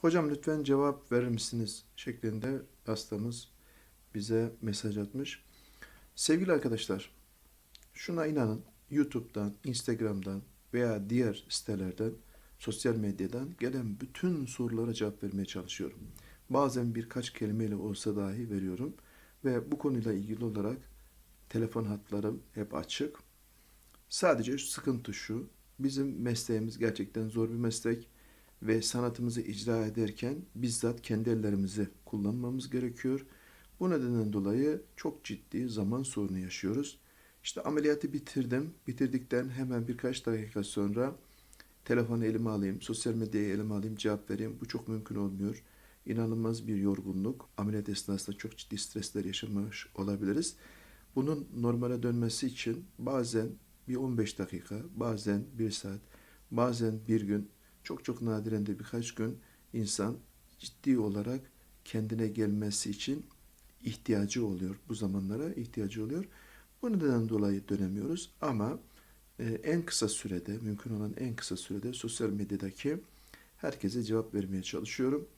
Hocam lütfen cevap verir misiniz? şeklinde hastamız bize mesaj atmış. Sevgili arkadaşlar, şuna inanın. YouTube'dan, Instagram'dan veya diğer sitelerden, sosyal medyadan gelen bütün sorulara cevap vermeye çalışıyorum. Bazen birkaç kelimeyle olsa dahi veriyorum ve bu konuyla ilgili olarak telefon hatlarım hep açık. Sadece sıkıntı şu, bizim mesleğimiz gerçekten zor bir meslek ve sanatımızı icra ederken bizzat kendi ellerimizi kullanmamız gerekiyor. Bu nedenden dolayı çok ciddi zaman sorunu yaşıyoruz. İşte ameliyatı bitirdim. Bitirdikten hemen birkaç dakika sonra telefonu elime alayım, sosyal medyayı elime alayım, cevap vereyim. Bu çok mümkün olmuyor. İnanılmaz bir yorgunluk. Ameliyat esnasında çok ciddi stresler yaşamış olabiliriz. Bunun normale dönmesi için bazen bir 15 dakika, bazen bir saat, bazen bir gün, çok çok nadiren de birkaç gün insan ciddi olarak kendine gelmesi için ihtiyacı oluyor. Bu zamanlara ihtiyacı oluyor. Bu nedenden dolayı dönemiyoruz ama e, en kısa sürede, mümkün olan en kısa sürede sosyal medyadaki herkese cevap vermeye çalışıyorum.